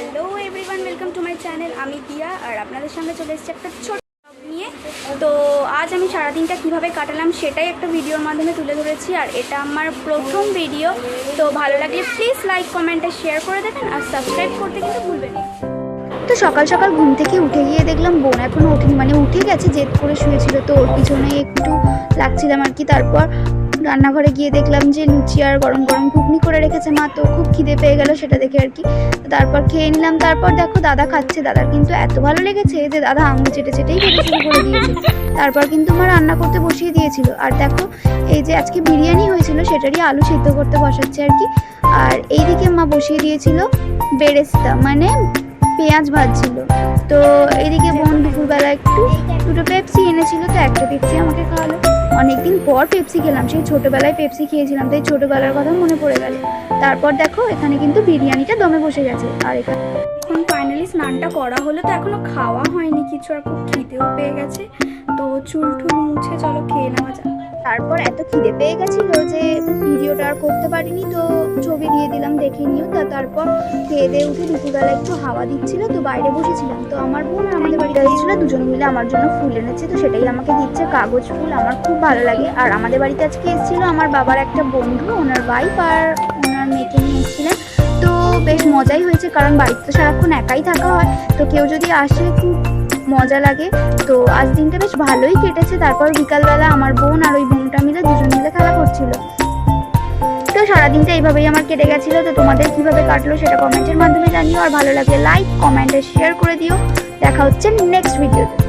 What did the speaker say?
Hello everyone welcome to my channel আমি দিয়া, আর আপনাদের সামনে চলে এসেছি একটা ছোট নিয়ে। তো আজ আমি সারাদিনটা কীভাবে কাটালাম সেটাই একটা ভিডিওর মাধ্যমে তুলে ধরেছি, আর এটা আমার প্রথম ভিডিও তো ভালো লাগলে প্লিজ লাইক কমেন্টে শেয়ার করে দেবেন, আর সাবস্ক্রাইব করতে কিন্তু ভুলবেন না। তো সকাল সকাল ঘুম থেকে উঠে গিয়ে দেখলাম বোন এখনও ওঠেনি মানে উঠে গেছে, জেদ করে শুয়েছিল, তো ওর পিছনে একটু লাগছিলাম আর কি। তারপর রান্নাঘরে গিয়ে দেখলাম যে লুচি আর গরম গরম ঘুগনি করে রেখেছে মা, তো খুব খিদে পেয়ে গেল সেটা দেখে আর কি। তারপর খেয়ে নিলাম। তারপর দেখো দাদা খাচ্ছে। দাদার কিন্তু এত ভালো লেগেছে যে দাদা আঙুল চেটে চেটেই খেতে শুরু করে দিয়েছে। তারপর কিন্তু মা রান্না করতে বসিয়ে দিয়েছিল। আর দেখো এই যে আজকে বিরিয়ানি হয়েছিল সেটারই আলু সিদ্ধ করতে বসাচ্ছে আর কি। আর এইদিকে মা বসিয়ে দিয়েছিল বেরেস্তা মানে পেঁয়াজ ভাজছিল। তো এনেছিল তো একটা পেপসি আমাকে খাওয়ালো। অনেকদিন পর পেপসি খেলাম, সেই ছোটোবেলায় পেপসি খেয়েছিলাম, তাই ছোটোবেলার কথা মনে পড়ে গেল। তারপর দেখো, এখানে কিন্তু বিরিয়ানিটা দমে বসে গেছে। আর এখানে এখন ফাইনালি স্নানটা করা হলো তো এখনও খাওয়া হয়নি, কিছু আর খুব খিদেও পেয়ে গেছে। তো চুল টুল মুছে চলো, খেয়ে নেওয়া যাক। তারপর এত খিদে পেয়ে গেছিল যে ভিডিওটা আর করতে পারিনি, তো ছবি দিয়ে দিলাম, দেখে নিও। তা তারপর খেয়ে দিয়ে উঠে দুপুরবেলা একটু হাওয়া দিচ্ছিল, তো বাইরে বসেছিলাম। তো আমার বোন আমাদের বাড়িতে এসেছিল, দুজন মিলে আমার জন্য ফুল এনেছে, তো সেটাই আমাকে দিচ্ছে, কাগজ ফুল, আমার খুব ভালো লাগে। আর আমাদের বাড়িতে আজকে এসেছিল আমার বাবার একটা বন্ধু, ওনার ওয়াইফ আর ওনার মেয়েকে নিয়ে এসেছিলেন। তো বেশ মজাই হয়েছে, কারণ বাড়িতে তো সারাক্ষণ একাই থাকা হয়। তো কেউ যদি আসে খুব মজা লাগে। তো আজ দিনটা বেশ ভালোই কেটেছে। তারপর বিকালবেলা আমার বোন আর ওই বোনটা মিলে দুজন মিলে খেলা করছিল। তো সারাদিনটা এইভাবেই আমার কেটে গেছিল। তো তোমাদের কীভাবে কাটলো সেটা কমেন্টের মাধ্যমে জানিও। আর ভালো লাগলে লাইক কমেন্টে শেয়ার করে দিও। দেখা হচ্ছে নেক্সট ভিডিওতে